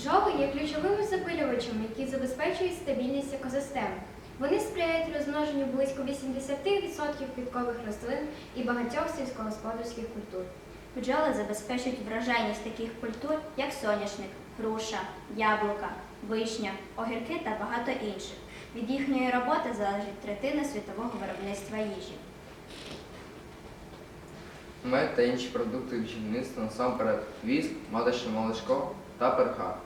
Бджоли є ключовими запилювачами, які забезпечують стабільність екосистеми. Вони сприяють розмноженню близько 80% квіткових рослин і багатьох сільськогосподарських культур. Бджоли забезпечують врожайність таких культур, як соняшник, груша, яблука, вишня, огірки та багато інших. Від їхньої роботи залежить третина світового виробництва їжі. Мед та інші продукти бджільництва насамперед віск, маточне молочко та перха.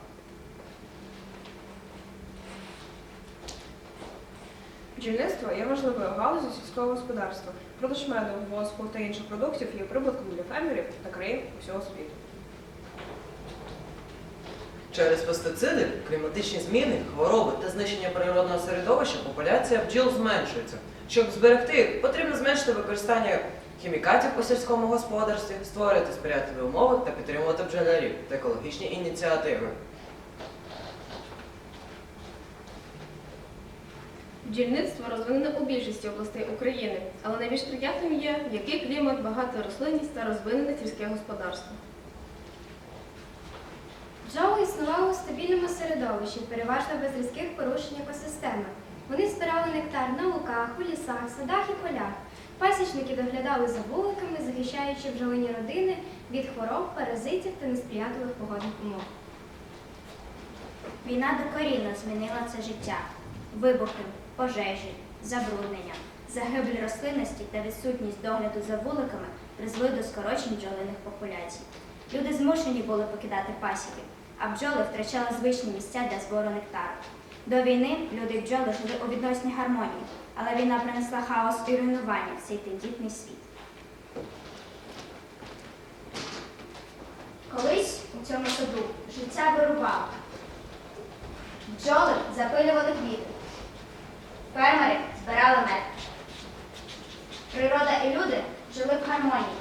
Бджільництво є важливою галузю сільського господарства. Продаж меду, воску та інших продуктів є прибутком для фермерів та країн усього світу. Через пестициди, кліматичні зміни, хвороби та знищення природного середовища популяція бджіл зменшується. Щоб зберегти їх, потрібно зменшити використання хімікатів у сільському господарстві, створити сприятливі умови та підтримувати бджолярів та екологічні ініціативи. Бджільництво розвинене у більшості областей України, але найбільш прийнятним є м'який клімат, багата рослинність та розвинене сільське господарство. Бджоли існували у стабільному середовищі, переважно без різких порушень екосистеми. Вони збирали нектар на луках, у лісах, садах і полях. Пасічники доглядали за вуликами, захищаючи бджолині родини від хвороб, паразитів та несприятливих погодних умов. Війна докорінно змінила це життя. Вибухи, пожежі, забруднення, загибель рослинності та відсутність догляду за вуликами призвели до скорочень бджолиних популяцій. Люди змушені були покидати пасіки, а бджоли втрачали звичні місця для збору нектару. До війни люди і бджоли жили у відносній гармонії, але війна принесла хаос і руйнування в цей тендітний світ. Колись у цьому саду життя вирувало. Бджоли запилювали квіти. Фермери збирали мед. Природа і люди жили в гармонії.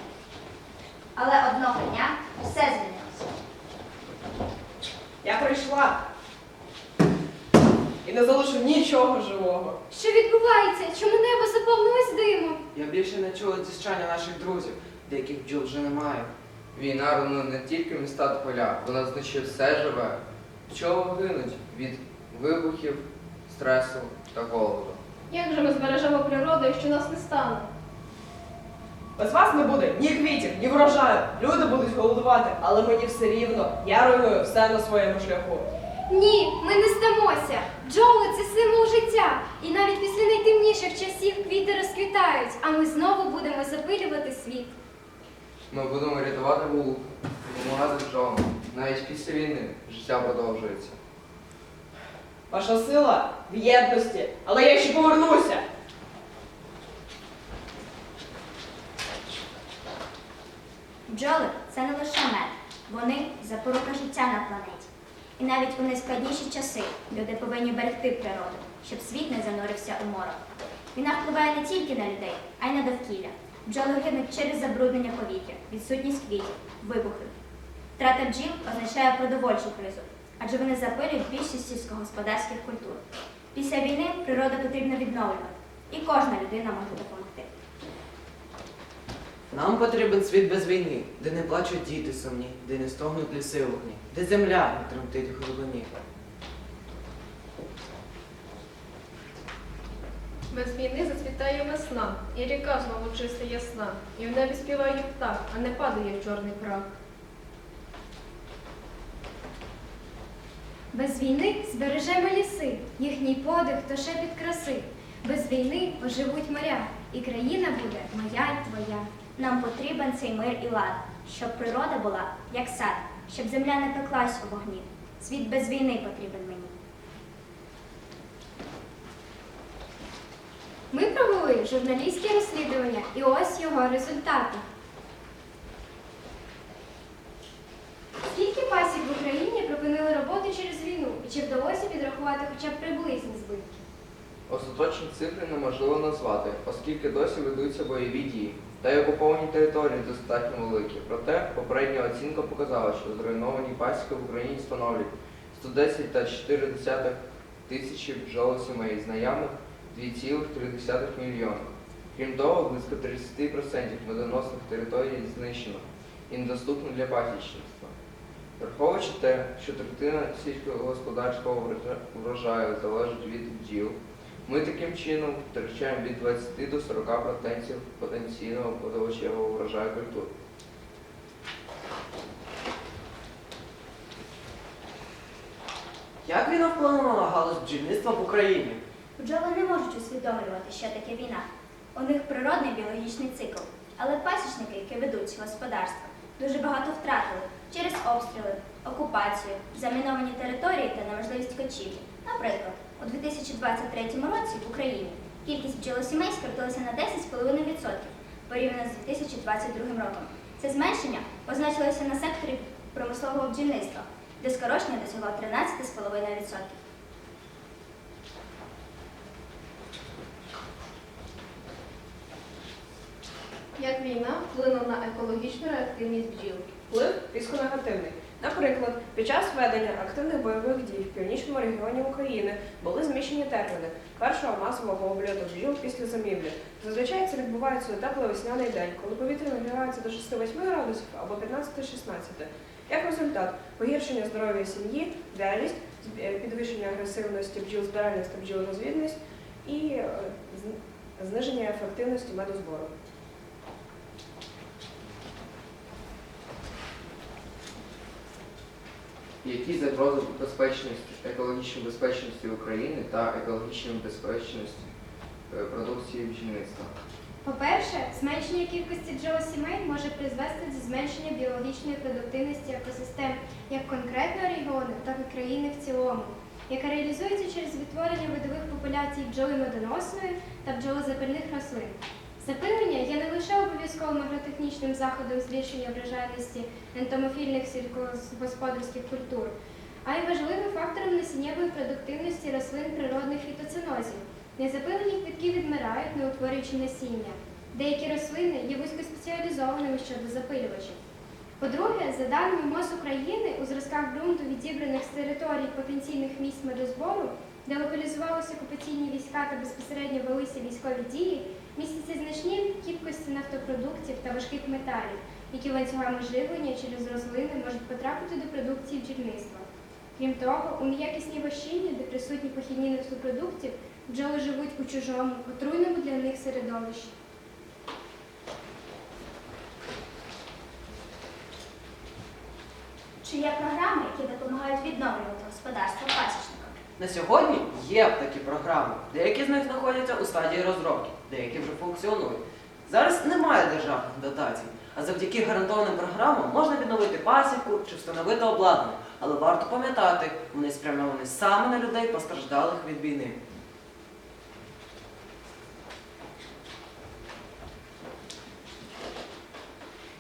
Але одного дня все змінилося. Я прийшла і не залишу нічого живого. Що відбувається? Чому небо заповнилось димом? Я більше не чула зіщання наших друзів, деяких бджіл вже немає. Війна руйнує не тільки міста та поля, вона знищує все живе. Пчоли гинуть від вибухів, стресу та голоду. Як же ми збережемо природу, якщо нас не стане? Без вас не буде ні квітів, ні врожаю. Люди будуть голодувати, але мені все рівно. Я руйную все на своєму шляху. Ні, ми не здамося. Бджоли це символ життя. І навіть після найтемніших часів квіти розквітають, а ми знову будемо запилювати світ. Ми будемо рятувати вулик, допомагати бджолам. Навіть після війни життя продовжується. Ваша сила в єдності, але я ще повернуся. Бджоли це не лише мед, вони запорука життя на планеті. І навіть у найскладніші часи люди повинні берегти природу, щоб світ не занурився у морок. Війна впливає не тільки на людей, а й на довкілля. Бджоли гинуть через забруднення повітря, відсутність квітів, вибухи. Втрата бджіл означає продовольчу кризу, адже вони запилюють більшість сільськогосподарських культур. Після війни природу потрібно відновлювати, і кожна людина може допомогти. Нам потрібен світ без війни, де не плачуть діти сумні, де не стогнуть ліси вогні, де земля не тремтить у глибині. Без війни зацвітає весна, і ріка знову чиста ясна, і в небі співає птах, а не падає в чорний прах. Без війни збережемо ліси, їхній подих то шепіт краси. Без війни оживуть моря, і країна буде моя й твоя. Нам потрібен цей мир і лад, щоб природа була як сад, щоб земля не пеклась у вогні. Світ без війни потрібен мені. Ми провели журналістське розслідування, і ось його результати. Остаточні цифри неможливо назвати, оскільки досі ведуться бойові дії. Та й окуповані території достатньо великі. Проте попередня оцінка показала, що зруйновані пасіки в Україні становлять 110,4 тисячі бджолосімей з наявних 2,3 мільйона. Крім того, близько 30% медоносних територій знищено і недоступно для пасічництва. Враховуючи те, що третина сільськогосподарського врожа- врожаю залежить від бджіл, ми таким чином втрачаємо від 20 до 40% потенційного подавачевого врожаю культур. Як війна вплинула на галузь бджільництва в Україні? Бджоли не можуть усвідомлювати, що таке війна. У них природний біологічний цикл. Але пасічники, які ведуть ці господарства, дуже багато втратили через обстріли, окупацію, заміновані території та неможливість кочівлі. Наприклад, у 2023 році в Україні кількість бджолосімей скоротилася на 10,5% порівняно з 2022 роком. Це зменшення позначилося на секторі промислового бджільництва, де скорочення досягло 13,5%. Як війна вплинула на екологічну реактивність бджіл? Вплив різко негативний. Наприклад, під час ведення активних бойових дій в північному регіоні України були зміщені терміни першого масового обльоту бджіл після зимівлі. Зазвичай це відбувається у теплий весняний день, коли повітря нагрівається до 6-8 градусів або 15-16. Як результат, погіршення здоров'я сім'ї, вялість, е, підвищення агресивності бджіл збиральність та бджілорозвідність і е, зниження ефективності медозбору. Які загрози безпечності, екологічної безпечності України та екологічної безпечності е, продукції бджільництва? По-перше, зменшення кількості бджолосімей може призвести до зменшення біологічної продуктивності екосистем як конкретного регіону, так і країни в цілому, яка реалізується через відтворення видових популяцій бджоли медоносної та бджолозапильних рослин. Запилення обов'язковим агротехнічним заходом збільшення врожайності ентомофільних сільськогосподарських культур, а й важливим фактором насіннєвої продуктивності рослин природних фітоцинозів. Незапилені квітки відмирають, не утворюючи насіння. Деякі рослини є вузькоспеціалізованими щодо запилювачів. По-друге, за даними МОЗ України, у зразках ґрунту, відібраних з територій потенційних місць медозбору, де локалізувалися окупаційні війська та безпосередньо велися військові дії, містяться значні кількості нафтопродуктів та важких металів, які ланцюгами живлення через рослини можуть потрапити до продукції бджільництва. Крім того, у неякісній вощині, де присутні похідні нафтопродуктів, бджоли живуть у чужому, отруйному для них середовищі. Чи є програми, які допомагають відновлювати господарство пасічникам? На сьогодні є такі програми. Деякі з них знаходяться у стадії розробки, деякі вже функціонують. Зараз немає державних дотацій, а завдяки гарантованим програмам можна відновити пасіку чи встановити обладнання. Але варто пам'ятати, вони спрямовані саме на людей, постраждалих від війни.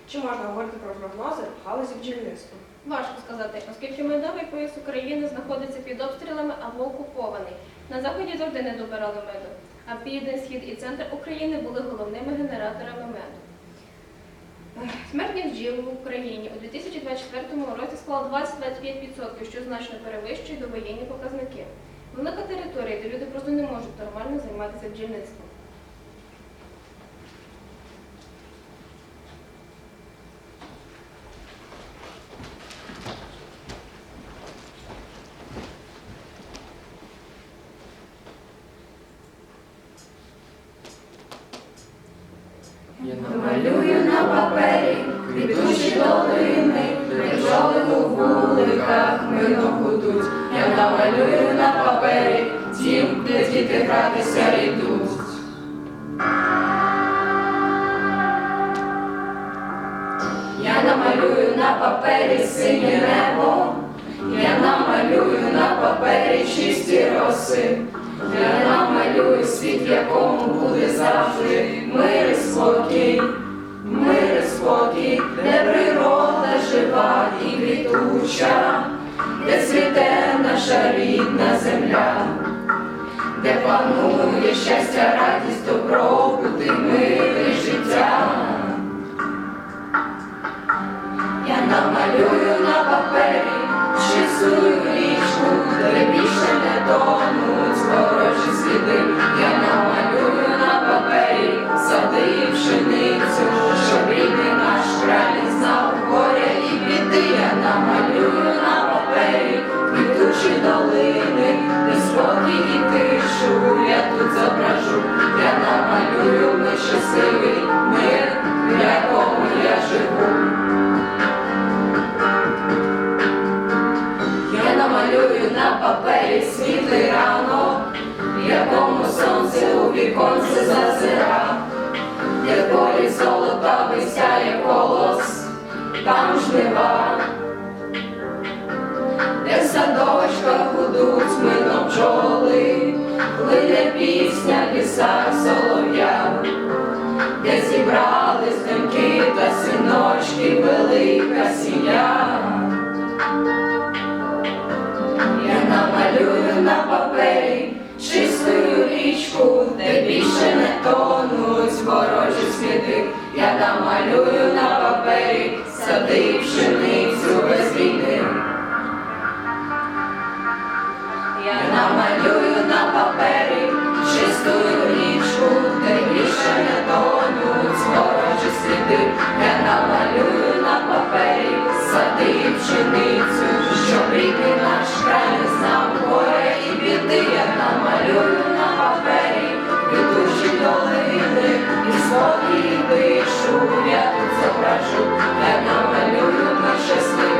Чи можна говорити про прогнози в галузі бджільництва? Важко сказати, оскільки медовий пояс України знаходиться під обстрілами або окупований. На заході завжди не добирали меду, а південь, схід і центр України були головними генераторами меду. Смертність бджіл в Україні у 2024 році склала 20-25%, що значно перевищує довоєнні показники. Велика територія, де люди просто не можуть нормально займатися бджільництвом. Я Малюю на папері квітучі долини, бджоли у вуликах мирно гудуть. Я намалюю на папері дім, де діти гратися йдуть. Я намалюю на папері синє небо, я намалюю на папері чисті роси. Я намалюю світ, в якому буде завжди мир і спокій, мир і спокій, де природа жива і квітуча, де цвіте наша рідна земля, де панує щастя, радість, добробут і мир і життя. Я намалюю на папері чистую річку, де більше лісах солов'я, де зібрались доньки та синочки, велика сім'я. Я намалюю на папері чистую річку, де більше не тонуть ворожі сліди. Я намалюю на папері сади пшени. і пшеницю, щоб ріки наш край не знав горя і біди, я намалюю на папері, Ідучі долини, і спокій дишу, я тут зображу, я намалюю на щасливі.